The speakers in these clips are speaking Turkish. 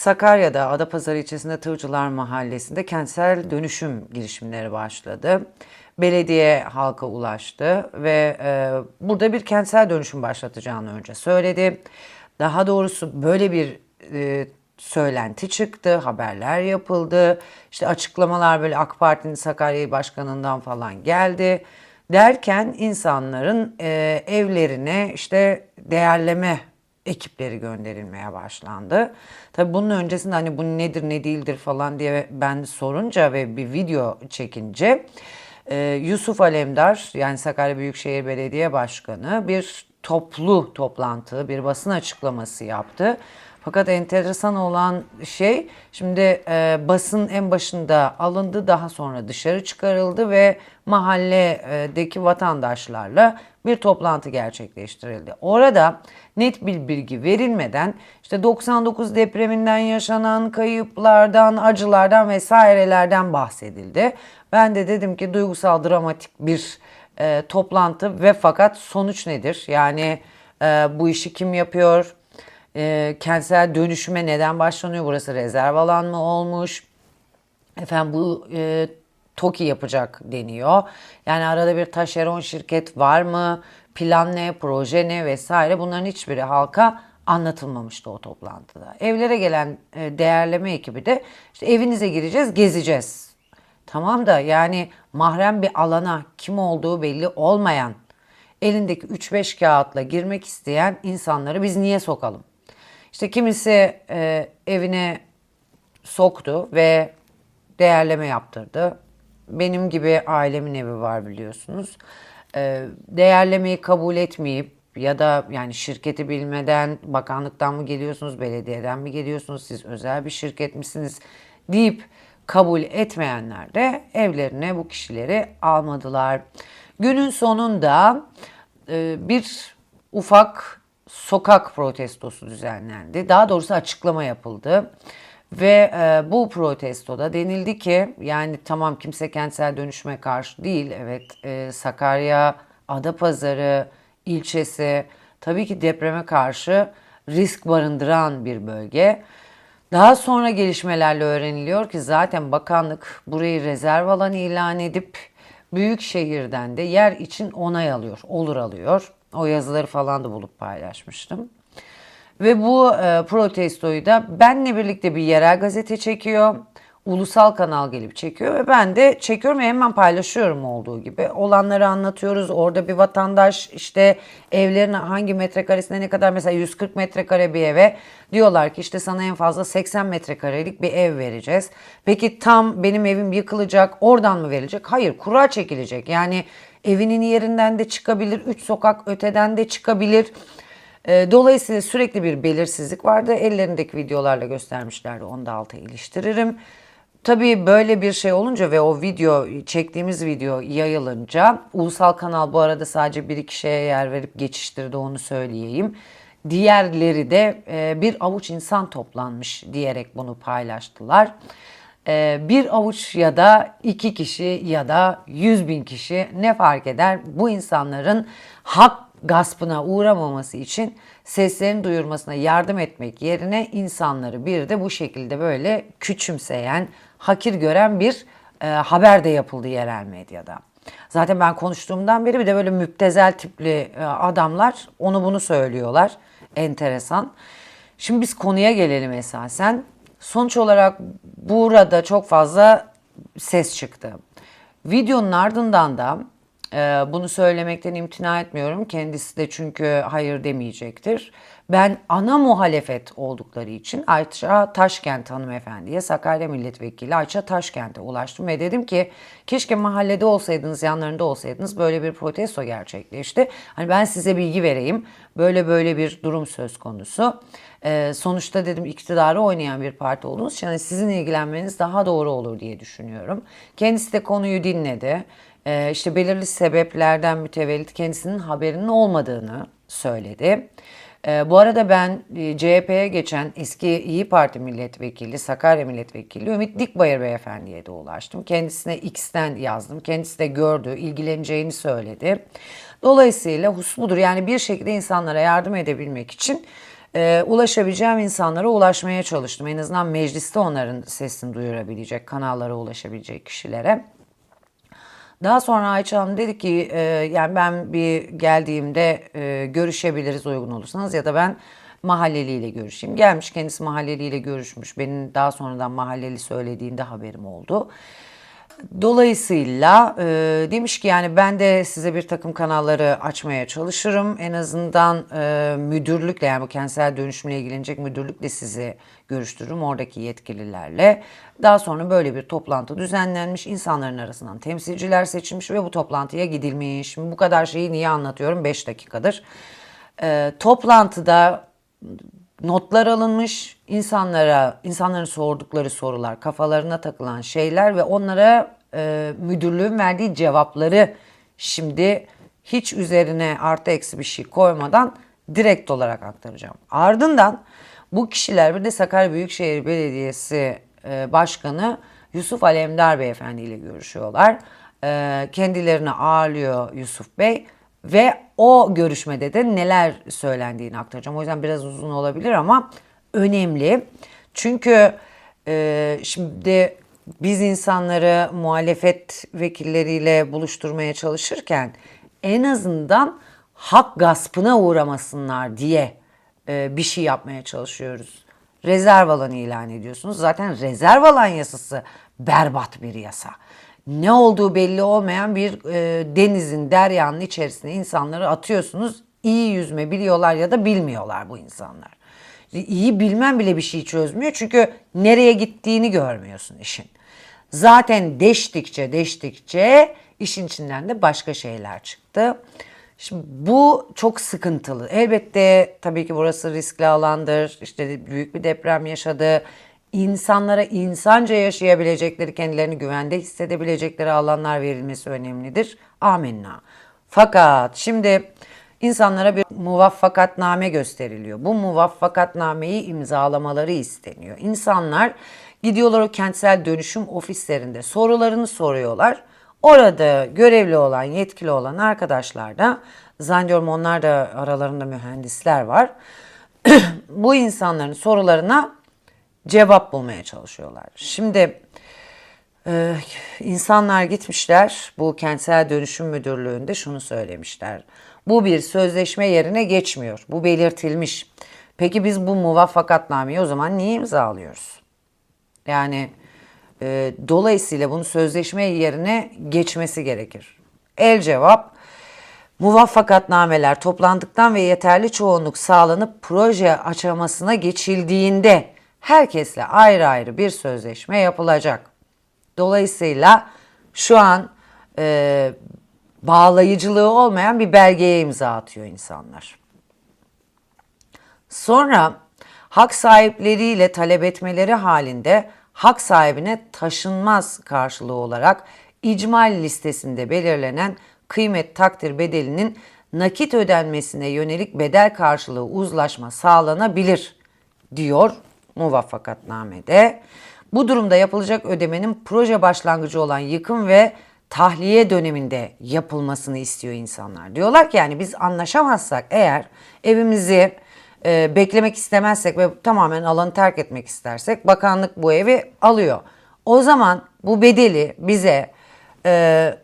Sakarya'da Adapazarı ilçesinde Tırcılar Mahallesi'nde kentsel dönüşüm girişimleri başladı. Belediye halka ulaştı ve e, burada bir kentsel dönüşüm başlatacağını önce söyledi. Daha doğrusu böyle bir e, söylenti çıktı, haberler yapıldı. İşte açıklamalar böyle AK Parti'nin Sakarya Başkanı'ndan falan geldi. Derken insanların e, evlerine işte değerleme ekipleri gönderilmeye başlandı. Tabii bunun öncesinde hani bu nedir ne değildir falan diye ben sorunca ve bir video çekince e, Yusuf Alemdar yani Sakarya Büyükşehir Belediye Başkanı bir toplu toplantı, bir basın açıklaması yaptı. Fakat enteresan olan şey şimdi e, basın en başında alındı daha sonra dışarı çıkarıldı ve mahalledeki vatandaşlarla bir toplantı gerçekleştirildi. Orada net bir bilgi verilmeden işte 99 depreminden yaşanan kayıplardan, acılardan vesairelerden bahsedildi. Ben de dedim ki duygusal dramatik bir e, toplantı ve fakat sonuç nedir? Yani e, bu işi kim yapıyor? E, kentsel dönüşüme neden başlanıyor? Burası rezerv alan mı olmuş? Efendim bu e, TOKİ yapacak deniyor. Yani arada bir taşeron şirket var mı? Plan ne, proje ne vesaire bunların hiçbiri halka anlatılmamıştı o toplantıda. Evlere gelen e, değerleme ekibi de işte evinize gireceğiz, gezeceğiz. Tamam da yani mahrem bir alana kim olduğu belli olmayan elindeki 3-5 kağıtla girmek isteyen insanları biz niye sokalım? İşte kimisi e, evine soktu ve değerleme yaptırdı. Benim gibi ailemin evi var biliyorsunuz. E, değerlemeyi kabul etmeyip ya da yani şirketi bilmeden bakanlıktan mı geliyorsunuz, belediyeden mi geliyorsunuz, siz özel bir şirket misiniz deyip kabul etmeyenler de evlerine bu kişileri almadılar. Günün sonunda e, bir ufak sokak protestosu düzenlendi. Daha doğrusu açıklama yapıldı. Ve e, bu protestoda denildi ki yani tamam kimse kentsel dönüşüme karşı değil. Evet e, Sakarya, Adapazarı ilçesi tabii ki depreme karşı risk barındıran bir bölge. Daha sonra gelişmelerle öğreniliyor ki zaten bakanlık burayı rezerv alan ilan edip büyük şehirden de yer için onay alıyor, olur alıyor. O yazıları falan da bulup paylaşmıştım. Ve bu e, protestoyu da benle birlikte bir yerel gazete çekiyor. Ulusal kanal gelip çekiyor ve ben de çekiyorum ve hemen paylaşıyorum olduğu gibi. Olanları anlatıyoruz. Orada bir vatandaş işte evlerin hangi metrekaresine ne kadar mesela 140 metrekare bir eve diyorlar ki işte sana en fazla 80 metrekarelik bir ev vereceğiz. Peki tam benim evim yıkılacak oradan mı verilecek? Hayır kura çekilecek. Yani evinin yerinden de çıkabilir, 3 sokak öteden de çıkabilir. E, Dolayısıyla sürekli bir belirsizlik vardı. Ellerindeki videolarla göstermişlerdi. Onu da alta iliştiririm. Tabii böyle bir şey olunca ve o video çektiğimiz video yayılınca ulusal kanal bu arada sadece bir iki şeye yer verip geçiştirdi onu söyleyeyim. Diğerleri de e, bir avuç insan toplanmış diyerek bunu paylaştılar. E, bir avuç ya da iki kişi ya da yüz bin kişi ne fark eder? Bu insanların hak gaspına uğramaması için seslerini duyurmasına yardım etmek yerine insanları bir de bu şekilde böyle küçümseyen, hakir gören bir e, haber de yapıldı yerel medyada. Zaten ben konuştuğumdan beri bir de böyle müptezel tipli e, adamlar onu bunu söylüyorlar. Enteresan. Şimdi biz konuya gelelim esasen. Sonuç olarak burada çok fazla ses çıktı. Videonun ardından da e, bunu söylemekten imtina etmiyorum. Kendisi de çünkü hayır demeyecektir. Ben ana muhalefet oldukları için Ayça Taşkent hanımefendiye Sakarya Milletvekili Ayça Taşkent'e ulaştım ve dedim ki keşke mahallede olsaydınız yanlarında olsaydınız böyle bir protesto gerçekleşti. Hani ben size bilgi vereyim böyle böyle bir durum söz konusu. Ee, sonuçta dedim iktidarı oynayan bir parti olduğunuz için hani sizin ilgilenmeniz daha doğru olur diye düşünüyorum. Kendisi de konuyu dinledi. Ee, işte belirli sebeplerden mütevellit kendisinin haberinin olmadığını söyledi. Ee, bu arada ben e, CHP'ye geçen eski İyi Parti milletvekili, Sakarya milletvekili Ümit Dikbayır beyefendiye de ulaştım. Kendisine X'ten yazdım. Kendisi de gördü, ilgileneceğini söyledi. Dolayısıyla hus budur. Yani bir şekilde insanlara yardım edebilmek için e, ulaşabileceğim insanlara ulaşmaya çalıştım. En azından mecliste onların sesini duyurabilecek, kanallara ulaşabilecek kişilere. Daha sonra Ayça Hanım dedi ki e, yani ben bir geldiğimde e, görüşebiliriz uygun olursanız ya da ben mahalleliyle görüşeyim. Gelmiş kendisi mahalleliyle görüşmüş. Benim daha sonradan mahalleli söylediğinde haberim oldu. Dolayısıyla e, demiş ki yani ben de size bir takım kanalları açmaya çalışırım. En azından e, müdürlükle yani bu kentsel dönüşümle ilgilenecek müdürlükle sizi görüştürürüm oradaki yetkililerle. Daha sonra böyle bir toplantı düzenlenmiş. insanların arasından temsilciler seçilmiş ve bu toplantıya gidilmiş. Şimdi bu kadar şeyi niye anlatıyorum? 5 dakikadır. E, toplantıda notlar alınmış, insanlara, insanların sordukları sorular, kafalarına takılan şeyler ve onlara e, müdürlüğün verdiği cevapları şimdi hiç üzerine artı eksi bir şey koymadan direkt olarak aktaracağım. Ardından bu kişiler bir de Sakarya Büyükşehir Belediyesi e, Başkanı Yusuf Alemdar Beyefendi ile görüşüyorlar. E, kendilerini ağırlıyor Yusuf Bey ve o görüşmede de neler söylendiğini aktaracağım. O yüzden biraz uzun olabilir ama önemli. Çünkü e, şimdi biz insanları muhalefet vekilleriyle buluşturmaya çalışırken en azından hak gaspına uğramasınlar diye e, bir şey yapmaya çalışıyoruz. Rezerv alanı ilan ediyorsunuz. Zaten rezerv alan yasası berbat bir yasa ne olduğu belli olmayan bir e, denizin, deryanın içerisine insanları atıyorsunuz. İyi yüzme biliyorlar ya da bilmiyorlar bu insanlar. İyi bilmem bile bir şey çözmüyor çünkü nereye gittiğini görmüyorsun işin. Zaten deştikçe deştikçe işin içinden de başka şeyler çıktı. Şimdi bu çok sıkıntılı. Elbette tabii ki burası riskli alandır. İşte büyük bir deprem yaşadı insanlara insanca yaşayabilecekleri, kendilerini güvende hissedebilecekleri alanlar verilmesi önemlidir. Amenna. Fakat şimdi insanlara bir muvaffakatname gösteriliyor. Bu muvaffakatnameyi imzalamaları isteniyor. İnsanlar gidiyorlar o kentsel dönüşüm ofislerinde sorularını soruyorlar. Orada görevli olan, yetkili olan arkadaşlar da zannediyorum onlar da aralarında mühendisler var. Bu insanların sorularına cevap bulmaya çalışıyorlar. Şimdi e, insanlar gitmişler bu kentsel dönüşüm müdürlüğünde şunu söylemişler. Bu bir sözleşme yerine geçmiyor. Bu belirtilmiş. Peki biz bu muvaffakatnameyi o zaman niye imzalıyoruz? Yani e, dolayısıyla bunu sözleşme yerine geçmesi gerekir. El cevap muvaffakatnameler toplandıktan ve yeterli çoğunluk sağlanıp proje aşamasına geçildiğinde herkesle ayrı ayrı bir sözleşme yapılacak. Dolayısıyla şu an e, bağlayıcılığı olmayan bir belgeye imza atıyor insanlar. Sonra hak sahipleriyle talep etmeleri halinde hak sahibine taşınmaz karşılığı olarak icmal listesinde belirlenen kıymet takdir bedelinin nakit ödenmesine yönelik bedel karşılığı uzlaşma sağlanabilir diyor muvaffakatnamede. Bu durumda yapılacak ödemenin proje başlangıcı olan yıkım ve tahliye döneminde yapılmasını istiyor insanlar. Diyorlar ki yani biz anlaşamazsak eğer evimizi e, beklemek istemezsek ve tamamen alanı terk etmek istersek bakanlık bu evi alıyor. O zaman bu bedeli bize e,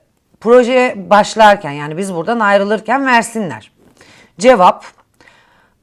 proje başlarken yani biz buradan ayrılırken versinler. Cevap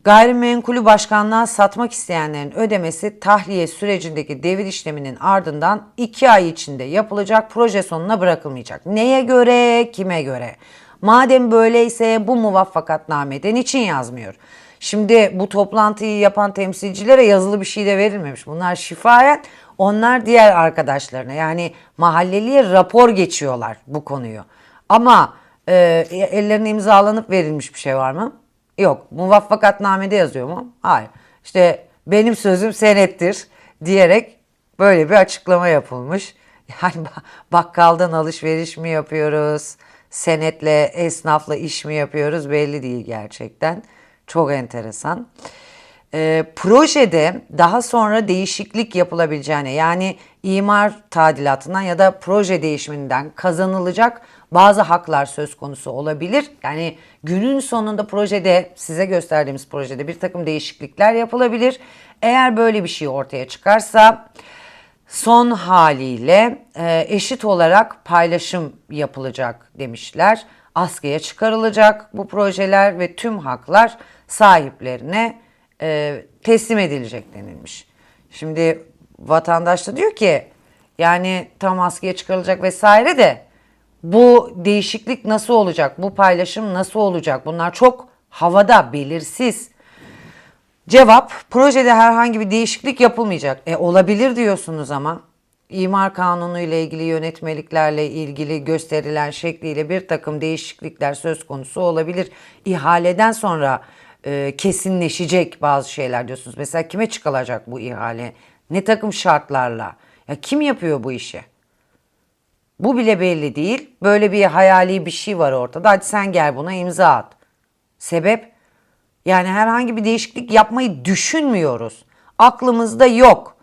Gayrimenkulü başkanlığa satmak isteyenlerin ödemesi tahliye sürecindeki devir işleminin ardından 2 ay içinde yapılacak proje sonuna bırakılmayacak. Neye göre, kime göre? Madem böyleyse bu muvaffakatnameden için yazmıyor? Şimdi bu toplantıyı yapan temsilcilere yazılı bir şey de verilmemiş. Bunlar şifayen onlar diğer arkadaşlarına yani mahalleliye rapor geçiyorlar bu konuyu. Ama e, ellerine imzalanıp verilmiş bir şey var mı? Yok. Muvaffakatnamede yazıyor mu? Hayır. İşte benim sözüm senettir diyerek böyle bir açıklama yapılmış. Yani bakkaldan alışveriş mi yapıyoruz? Senetle, esnafla iş mi yapıyoruz? Belli değil gerçekten. Çok enteresan. e, projede daha sonra değişiklik yapılabileceğine yani imar tadilatından ya da proje değişiminden kazanılacak bazı haklar söz konusu olabilir. Yani günün sonunda projede size gösterdiğimiz projede bir takım değişiklikler yapılabilir. Eğer böyle bir şey ortaya çıkarsa son haliyle e, eşit olarak paylaşım yapılacak demişler. Askıya çıkarılacak bu projeler ve tüm haklar sahiplerine e, teslim edilecek denilmiş. Şimdi vatandaş da diyor ki yani tam askıya çıkarılacak vesaire de bu değişiklik nasıl olacak? Bu paylaşım nasıl olacak? Bunlar çok havada, belirsiz. Cevap, projede herhangi bir değişiklik yapılmayacak. E olabilir diyorsunuz ama. İmar kanunu ile ilgili yönetmeliklerle ilgili gösterilen şekliyle bir takım değişiklikler söz konusu olabilir. İhaleden sonra e, kesinleşecek bazı şeyler diyorsunuz. Mesela kime çıkılacak bu ihale? Ne takım şartlarla? Ya kim yapıyor bu işi? Bu bile belli değil. Böyle bir hayali bir şey var ortada. Hadi sen gel buna imza at. Sebep? Yani herhangi bir değişiklik yapmayı düşünmüyoruz. Aklımızda yok.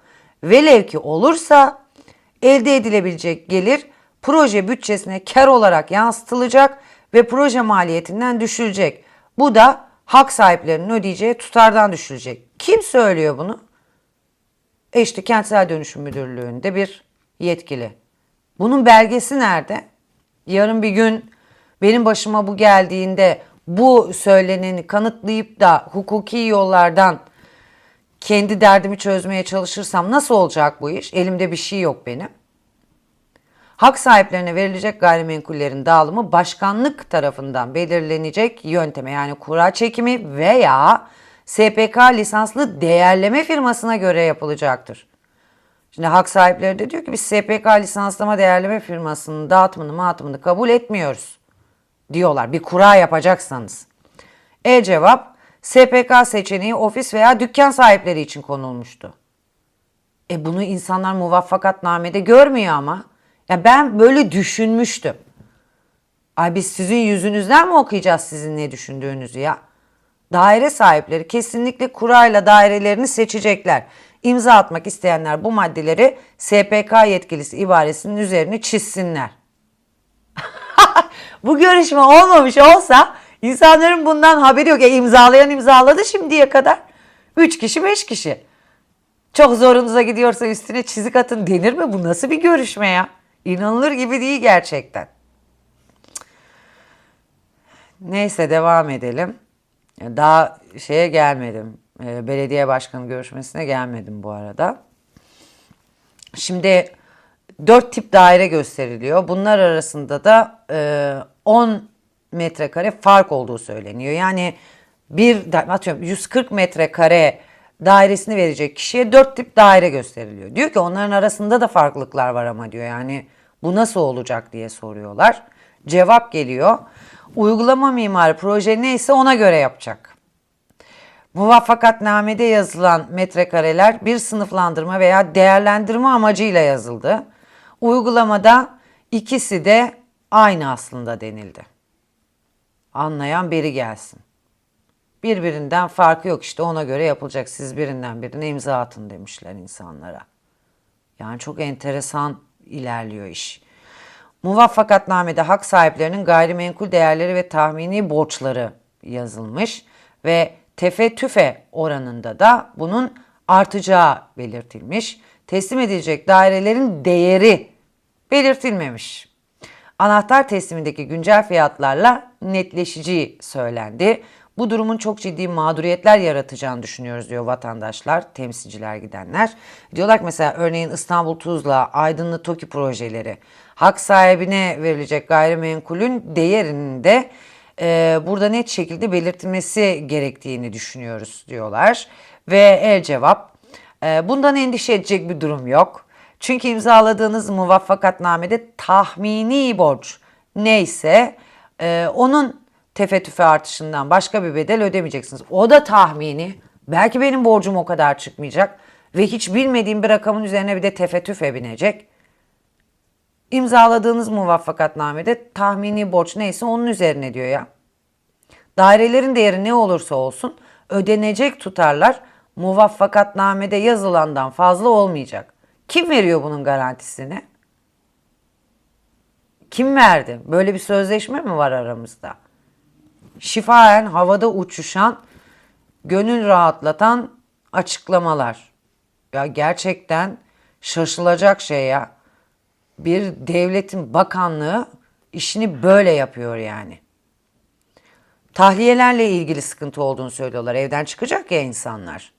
Velev ki olursa elde edilebilecek gelir proje bütçesine kar olarak yansıtılacak ve proje maliyetinden düşülecek. Bu da hak sahiplerinin ödeyeceği tutardan düşülecek. Kim söylüyor bunu? E işte Kentsel Dönüşüm Müdürlüğü'nde bir yetkili. Bunun belgesi nerede? Yarın bir gün benim başıma bu geldiğinde bu söyleneni kanıtlayıp da hukuki yollardan kendi derdimi çözmeye çalışırsam nasıl olacak bu iş? Elimde bir şey yok benim. Hak sahiplerine verilecek gayrimenkullerin dağılımı başkanlık tarafından belirlenecek yönteme yani kura çekimi veya SPK lisanslı değerleme firmasına göre yapılacaktır. Şimdi hak sahipleri de diyor ki biz SPK lisanslama değerleme firmasının dağıtımını mağıtımını kabul etmiyoruz diyorlar bir kura yapacaksanız. E cevap SPK seçeneği ofis veya dükkan sahipleri için konulmuştu. E bunu insanlar muvaffakatnamede görmüyor ama. Ya ben böyle düşünmüştüm. Ay biz sizin yüzünüzden mi okuyacağız sizin ne düşündüğünüzü ya? Daire sahipleri kesinlikle kurayla dairelerini seçecekler. İmza atmak isteyenler bu maddeleri SPK yetkilisi ibaresinin üzerine çizsinler. bu görüşme olmamış olsa insanların bundan haberi yok. E imzalayan imzaladı şimdiye kadar. 3 kişi 5 kişi. Çok zorunuza gidiyorsa üstüne çizik atın denir mi? Bu nasıl bir görüşme ya? İnanılır gibi değil gerçekten. Neyse devam edelim. Daha şeye gelmedim. E, belediye başkanı görüşmesine gelmedim bu arada. Şimdi dört tip daire gösteriliyor. Bunlar arasında da e, 10 metrekare fark olduğu söyleniyor. Yani bir atıyorum 140 metrekare dairesini verecek kişiye dört tip daire gösteriliyor. Diyor ki onların arasında da farklılıklar var ama diyor. Yani bu nasıl olacak diye soruyorlar. Cevap geliyor. Uygulama mimarı proje neyse ona göre yapacak. Muvaffakatnamede yazılan metrekareler bir sınıflandırma veya değerlendirme amacıyla yazıldı. Uygulamada ikisi de aynı aslında denildi. Anlayan biri gelsin. Birbirinden farkı yok işte ona göre yapılacak. Siz birinden birine imza atın demişler insanlara. Yani çok enteresan ilerliyor iş. Muvaffakatnamede hak sahiplerinin gayrimenkul değerleri ve tahmini borçları yazılmış ve tefe tüfe oranında da bunun artacağı belirtilmiş. Teslim edilecek dairelerin değeri belirtilmemiş. Anahtar teslimindeki güncel fiyatlarla netleşici söylendi. Bu durumun çok ciddi mağduriyetler yaratacağını düşünüyoruz diyor vatandaşlar, temsilciler gidenler. Diyorlar ki mesela örneğin İstanbul Tuzla, Aydınlı TOKİ projeleri hak sahibine verilecek gayrimenkulün değerinin de e, burada net şekilde belirtilmesi gerektiğini düşünüyoruz diyorlar. Ve el cevap e, bundan endişe edecek bir durum yok. Çünkü imzaladığınız muvaffakatnamede tahmini borç neyse e, onun tefe tüfe artışından başka bir bedel ödemeyeceksiniz. O da tahmini. Belki benim borcum o kadar çıkmayacak ve hiç bilmediğim bir rakamın üzerine bir de tefe tüfe binecek. İmzaladığınız muvaffakatnamede tahmini borç neyse onun üzerine diyor ya. Dairelerin değeri ne olursa olsun ödenecek tutarlar muvaffakatnamede yazılandan fazla olmayacak. Kim veriyor bunun garantisini? Kim verdi? Böyle bir sözleşme mi var aramızda? Şifaen havada uçuşan, gönül rahatlatan açıklamalar. Ya gerçekten şaşılacak şey ya. Bir devletin bakanlığı işini böyle yapıyor yani. Tahliyelerle ilgili sıkıntı olduğunu söylüyorlar. Evden çıkacak ya insanlar.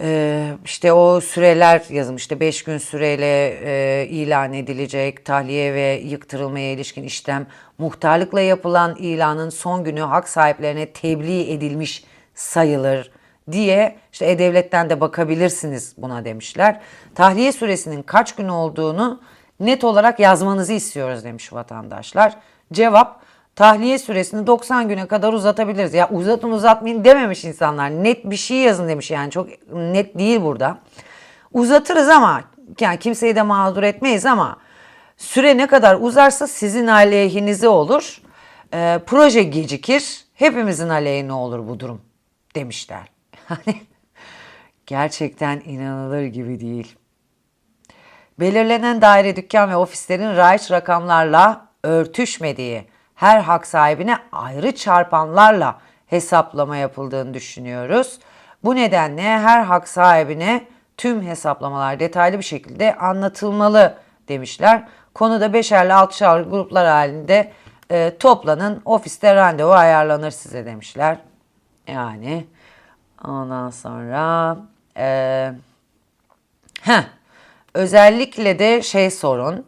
Ee, işte o süreler yazılmış. İşte 5 gün süreyle e, ilan edilecek tahliye ve yıktırılmaya ilişkin işlem muhtarlıkla yapılan ilanın son günü hak sahiplerine tebliğ edilmiş sayılır diye işte E-Devlet'ten de bakabilirsiniz buna demişler. Tahliye süresinin kaç gün olduğunu net olarak yazmanızı istiyoruz demiş vatandaşlar. Cevap tahliye süresini 90 güne kadar uzatabiliriz. Ya uzatın uzatmayın dememiş insanlar. Net bir şey yazın demiş yani çok net değil burada. Uzatırız ama yani kimseyi de mağdur etmeyiz ama süre ne kadar uzarsa sizin aleyhinize olur. Ee, proje gecikir. Hepimizin aleyhine olur bu durum demişler. Hani gerçekten inanılır gibi değil. Belirlenen daire, dükkan ve ofislerin raiç rakamlarla örtüşmediği, her hak sahibine ayrı çarpanlarla hesaplama yapıldığını düşünüyoruz. Bu nedenle her hak sahibine tüm hesaplamalar detaylı bir şekilde anlatılmalı demişler. Konuda beşerli altışar gruplar halinde e, toplanın ofiste randevu ayarlanır size demişler. Yani ondan sonra e, heh, özellikle de şey sorun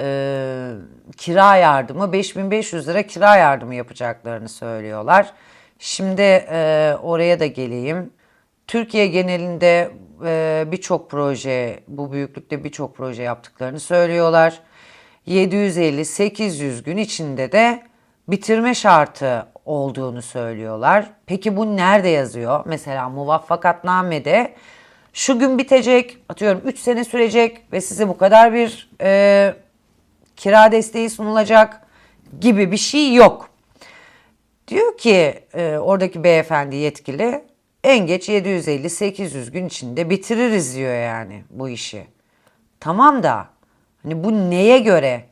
e, kira yardımı 5500 lira kira yardımı yapacaklarını söylüyorlar. Şimdi e, oraya da geleyim. Türkiye genelinde e, birçok proje, bu büyüklükte birçok proje yaptıklarını söylüyorlar. 750-800 gün içinde de bitirme şartı olduğunu söylüyorlar. Peki bu nerede yazıyor? Mesela muvaffakatnamede şu gün bitecek, atıyorum 3 sene sürecek ve size bu kadar bir e, kira desteği sunulacak gibi bir şey yok. Diyor ki e, oradaki beyefendi yetkili en geç 750-800 gün içinde bitiririz diyor yani bu işi. Tamam da hani bu neye göre?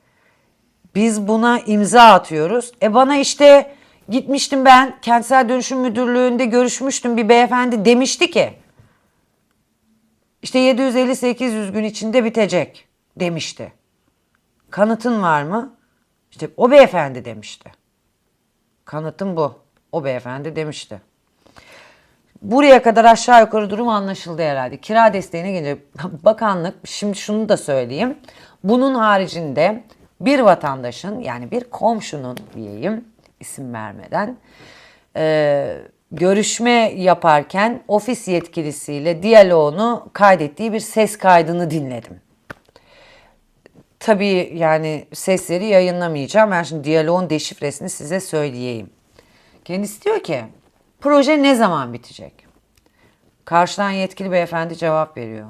Biz buna imza atıyoruz. E bana işte gitmiştim ben kentsel dönüşüm müdürlüğünde görüşmüştüm bir beyefendi demişti ki işte 750-800 gün içinde bitecek demişti. Kanıtın var mı? İşte o beyefendi demişti. Kanıtım bu. O beyefendi demişti. Buraya kadar aşağı yukarı durum anlaşıldı herhalde. Kira desteğine gelince bakanlık şimdi şunu da söyleyeyim. Bunun haricinde bir vatandaşın yani bir komşunun diyeyim isim vermeden e, görüşme yaparken ofis yetkilisiyle diyaloğunu kaydettiği bir ses kaydını dinledim. Tabii yani sesleri yayınlamayacağım. Ben şimdi diyaloğun deşifresini size söyleyeyim. Kendisi diyor ki proje ne zaman bitecek? Karşıdan yetkili beyefendi cevap veriyor.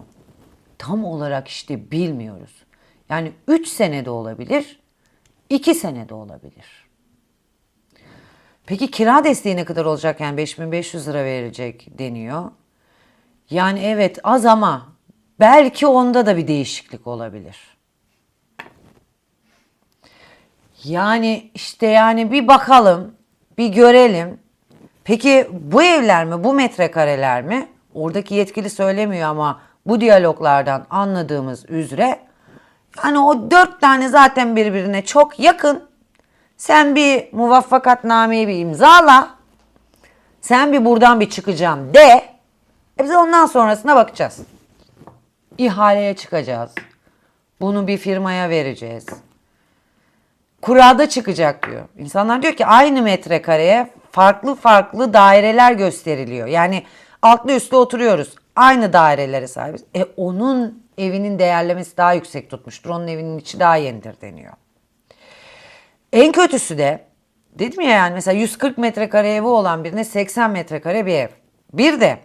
Tam olarak işte bilmiyoruz. Yani 3 senede olabilir, 2 senede olabilir. Peki kira desteği ne kadar olacak? Yani 5500 lira verilecek deniyor. Yani evet az ama belki onda da bir değişiklik olabilir. Yani işte yani bir bakalım, bir görelim. Peki bu evler mi, bu metrekareler mi? Oradaki yetkili söylemiyor ama bu diyaloglardan anladığımız üzere yani o dört tane zaten birbirine çok yakın. Sen bir muvaffakatnameyi bir imzala. Sen bir buradan bir çıkacağım de. E biz ondan sonrasına bakacağız. İhaleye çıkacağız. Bunu bir firmaya vereceğiz. Kurada çıkacak diyor. İnsanlar diyor ki aynı metrekareye farklı farklı daireler gösteriliyor. Yani altlı üstlü oturuyoruz. Aynı dairelere sahibiz. E onun evinin değerlemesi daha yüksek tutmuştur. Onun evinin içi daha yenidir deniyor. En kötüsü de dedim ya yani mesela 140 metrekare evi olan birine 80 metrekare bir ev. Bir de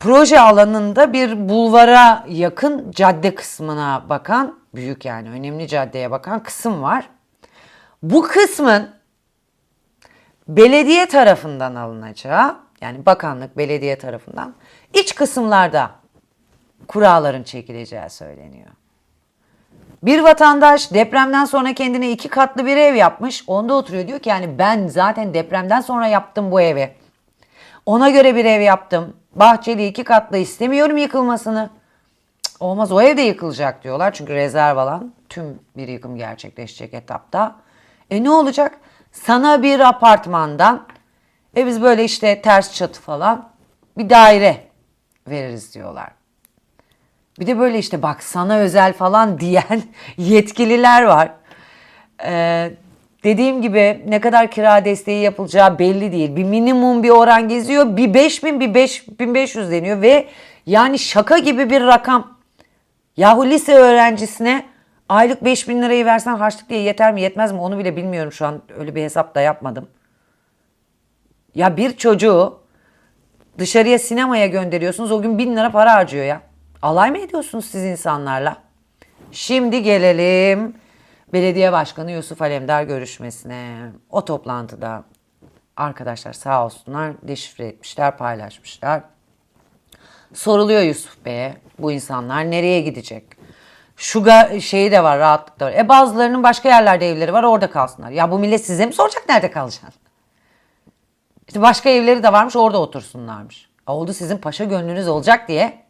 proje alanında bir bulvara yakın cadde kısmına bakan büyük yani önemli caddeye bakan kısım var. Bu kısmın belediye tarafından alınacağı yani bakanlık, belediye tarafından iç kısımlarda kuralların çekileceği söyleniyor. Bir vatandaş depremden sonra kendine iki katlı bir ev yapmış. Onda oturuyor diyor ki yani ben zaten depremden sonra yaptım bu evi. Ona göre bir ev yaptım. Bahçeli iki katlı istemiyorum yıkılmasını. Cık, Olmaz o ev de yıkılacak diyorlar. Çünkü rezerv alan tüm bir yıkım gerçekleşecek etapta. E ne olacak? Sana bir apartmandan e biz böyle işte ters çatı falan bir daire veririz diyorlar. Bir de böyle işte bak sana özel falan diyen yetkililer var. Ee, dediğim gibi ne kadar kira desteği yapılacağı belli değil. Bir minimum bir oran geziyor. Bir 5000 bir 5500 deniyor ve yani şaka gibi bir rakam. Yahu lise öğrencisine aylık 5000 lirayı versen harçlık diye yeter mi yetmez mi onu bile bilmiyorum şu an. Öyle bir hesap da yapmadım. Ya bir çocuğu dışarıya sinemaya gönderiyorsunuz o gün 1000 lira para harcıyor ya. Alay mı ediyorsunuz siz insanlarla? Şimdi gelelim belediye başkanı Yusuf Alemdar görüşmesine. O toplantıda arkadaşlar sağ olsunlar deşifre etmişler, paylaşmışlar. Soruluyor Yusuf Bey'e bu insanlar nereye gidecek? Şu şeyi de var rahatlık da var. E bazılarının başka yerlerde evleri var orada kalsınlar. Ya bu millet size mi soracak nerede kalacaksın? İşte başka evleri de varmış orada otursunlarmış. Oldu sizin paşa gönlünüz olacak diye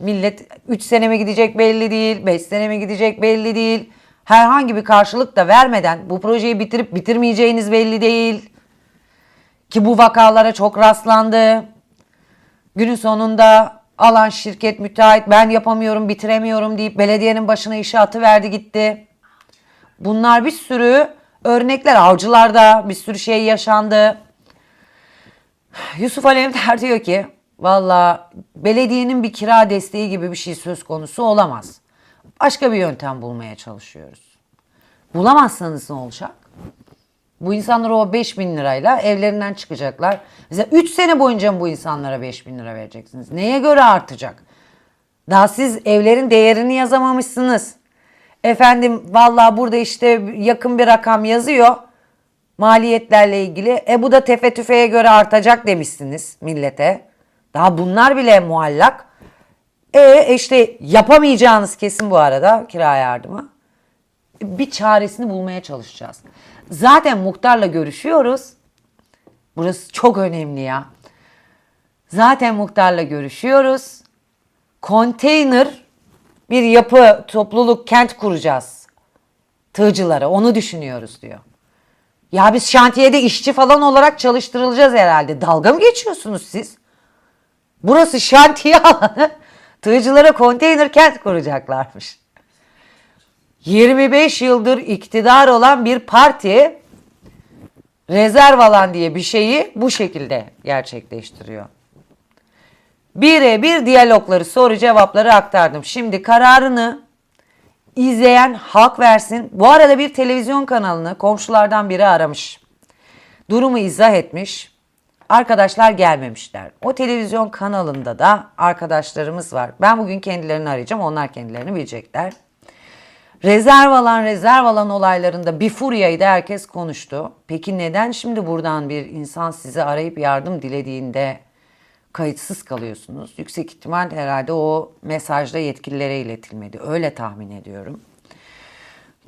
millet 3 sene mi gidecek belli değil, 5 sene mi gidecek belli değil. Herhangi bir karşılık da vermeden bu projeyi bitirip bitirmeyeceğiniz belli değil. Ki bu vakalara çok rastlandı. Günün sonunda alan şirket müteahhit ben yapamıyorum bitiremiyorum deyip belediyenin başına işe atıverdi gitti. Bunlar bir sürü örnekler avcılarda bir sürü şey yaşandı. Yusuf Alemdar diyor ki valla belediyenin bir kira desteği gibi bir şey söz konusu olamaz. Başka bir yöntem bulmaya çalışıyoruz. Bulamazsanız ne olacak? Bu insanlar o 5 bin lirayla evlerinden çıkacaklar. Mesela 3 sene boyunca bu insanlara 5 bin lira vereceksiniz? Neye göre artacak? Daha siz evlerin değerini yazamamışsınız. Efendim vallahi burada işte yakın bir rakam yazıyor maliyetlerle ilgili. E bu da tefe tüfeğe göre artacak demişsiniz millete. Daha bunlar bile muallak. E işte yapamayacağınız kesin bu arada kira yardımı. Bir çaresini bulmaya çalışacağız. Zaten muhtarla görüşüyoruz. Burası çok önemli ya. Zaten muhtarla görüşüyoruz. Konteyner bir yapı, topluluk, kent kuracağız. Tığcılara onu düşünüyoruz diyor. Ya biz şantiyede işçi falan olarak çalıştırılacağız herhalde. Dalga mı geçiyorsunuz siz? Burası şantiye alanı. Tığcılara konteyner kent kuracaklarmış. 25 yıldır iktidar olan bir parti rezerv alan diye bir şeyi bu şekilde gerçekleştiriyor. Birebir diyalogları, soru cevapları aktardım. Şimdi kararını izleyen halk versin. Bu arada bir televizyon kanalını komşulardan biri aramış. Durumu izah etmiş. Arkadaşlar gelmemişler. O televizyon kanalında da arkadaşlarımız var. Ben bugün kendilerini arayacağım. Onlar kendilerini bilecekler. Rezerv alan rezerv alan olaylarında bir furyaydı herkes konuştu. Peki neden şimdi buradan bir insan size arayıp yardım dilediğinde kayıtsız kalıyorsunuz? Yüksek ihtimal herhalde o mesajda yetkililere iletilmedi. Öyle tahmin ediyorum.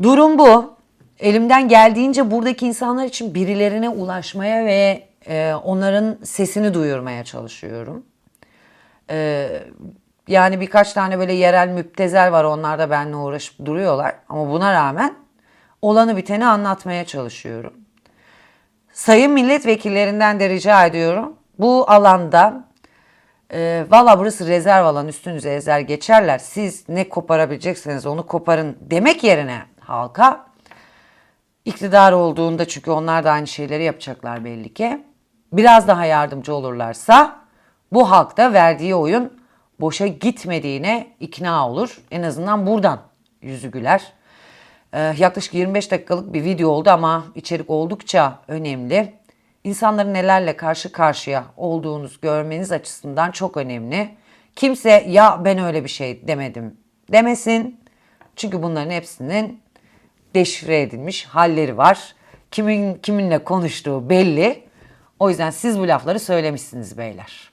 Durum bu. Elimden geldiğince buradaki insanlar için birilerine ulaşmaya ve e, onların sesini duyurmaya çalışıyorum. E, yani birkaç tane böyle yerel müptezel var. Onlar da benimle uğraşıp duruyorlar. Ama buna rağmen olanı biteni anlatmaya çalışıyorum. Sayın milletvekillerinden de rica ediyorum. Bu alanda e, valla burası rezerv alan üstünüze ezer geçerler. Siz ne koparabilecekseniz onu koparın demek yerine halka iktidar olduğunda çünkü onlar da aynı şeyleri yapacaklar belli ki. Biraz daha yardımcı olurlarsa bu halk da verdiği oyun boşa gitmediğine ikna olur. En azından buradan yüzü güler. Ee, yaklaşık 25 dakikalık bir video oldu ama içerik oldukça önemli. İnsanların nelerle karşı karşıya olduğunuz görmeniz açısından çok önemli. Kimse ya ben öyle bir şey demedim demesin. Çünkü bunların hepsinin deşifre edilmiş halleri var. Kimin kiminle konuştuğu belli. O yüzden siz bu lafları söylemişsiniz beyler.